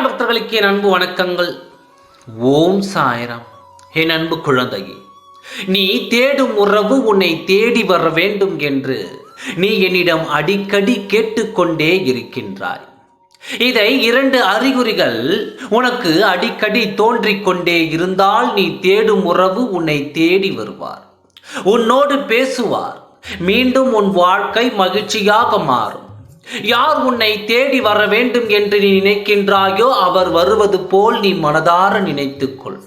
மக்களுக்கு என் அன்பு வணக்கங்கள். ஓம் சாயரம். என் அன்பு குழந்தை நீ தேடும் உறவு உன்னை தேடி வர வேண்டும் என்று நீ என்னிடம் அடிக்கடி கேட்டுக்கொண்டே இருக்கின்றாய். இதை இரண்டு அறிகுறிகள் உனக்கு அடிக்கடி தோன்றிக் கொண்டே இருந்தால் நீ தேடும் உறவு உன்னை தேடி வருவார். உன்னோடு பேசுவார். மீண்டும் உன் வாழ்க்கை மகிழ்ச்சியாக மாறும். யார் உன்னை தேடி வர வேண்டும் என்று நீ நினைக்கின்றாயோ அவர் வருவது போல் நீ மனதார நினைத்துக்கொள்.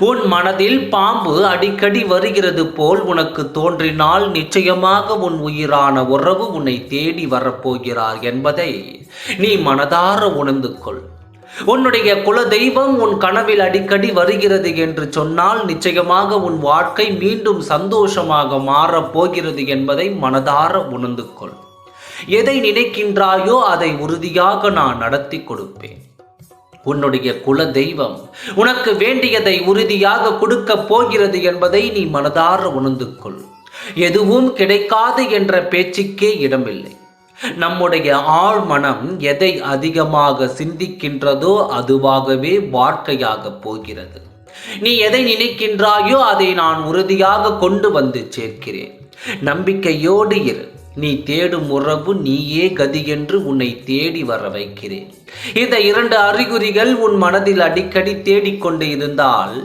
உன் மனதில் பாம்பு அடிக்கடி வருகிறது போல் உனக்கு தோன்றினால் நிச்சயமாக உன் உயிரான உறவு உன்னை தேடி வரப்போகிறார் என்பதை நீ மனதார உணர்ந்து கொள் உன்னுடைய குல தெய்வம் உன் கனவில் அடிக்கடி வருகிறது என்று சொன்னால் நிச்சயமாக உன் வாழ்க்கை மீண்டும் சந்தோஷமாக மாறப் போகிறது என்பதை மனதார உணர்ந்து கொள் எதை நினைக்கின்றாயோ அதை உறுதியாக நான் நடத்தி கொடுப்பேன். உன்னுடைய குல தெய்வம் உனக்கு வேண்டியதை உறுதியாக கொடுக்க போகிறது என்பதை நீ மனதார உணர்ந்து கொள் எதுவும் கிடைக்காது என்ற பேச்சுக்கே இடமில்லை. நம்முடைய ஆழ் மனம் எதை அதிகமாக சிந்திக்கின்றதோ அதுவாகவே வாழ்க்கையாக போகிறது. நீ எதை நினைக்கின்றாயோ அதை நான் உறுதியாக கொண்டு வந்து சேர்க்கிறேன். நம்பிக்கையோடு இரு. நீ தேடும் உறவு நீயே கதி என்று உன்னை தேடி வர வைக்கிறேன். இந்த இரண்டு அறிகுறிகள் உன் மனதில் அடிக்கடி தேடிக்கொண்டு இருந்தால்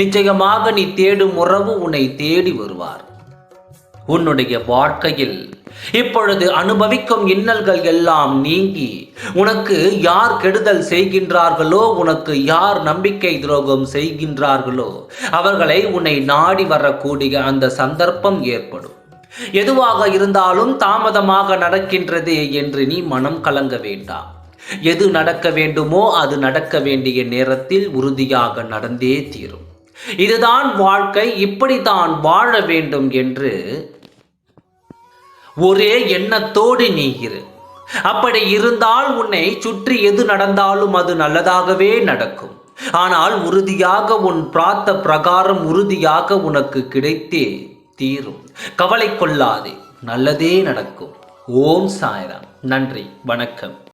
நிச்சயமாக நீ தேடும் உறவு உன்னை தேடி வருவார். உன்னுடைய வாழ்க்கையில் இப்பொழுது அனுபவிக்கும் இன்னல்கள் எல்லாம் நீங்கி உனக்கு யார் கெடுதல் செய்கின்றார்களோ உனக்கு யார் நம்பிக்கை துரோகம் செய்கின்றார்களோ அவர்களை உன்னை நாடி வரக்கூடிய அந்த சந்தர்ப்பம் ஏற்படும். எதுவாக இருந்தாலும் தாமதமாக நடக்கின்றது என்று நீ மனம் கலங்க வேண்டாம். எது நடக்க வேண்டுமோ அது நடக்க வேண்டிய நேரத்தில் உறுதியாக நடந்தே தீரும். இதுதான் வாழ்க்கை இப்படித்தான் வாழ வேண்டும் என்று ஒரே எண்ணத்தோடு நீ இரு. அப்படி இருந்தால் உன்னை சுற்றி எது நடந்தாலும் அது நல்லதாகவே நடக்கும். ஆனால் உறுதியாக உன் பிரார்த்த பிரகாரம் உறுதியாக உனக்கு கிடைத்தே தீரும். கவலை கொள்ளாதே நல்லதே நடக்கும். ஓம் சாய்ராம். நன்றி வணக்கம்.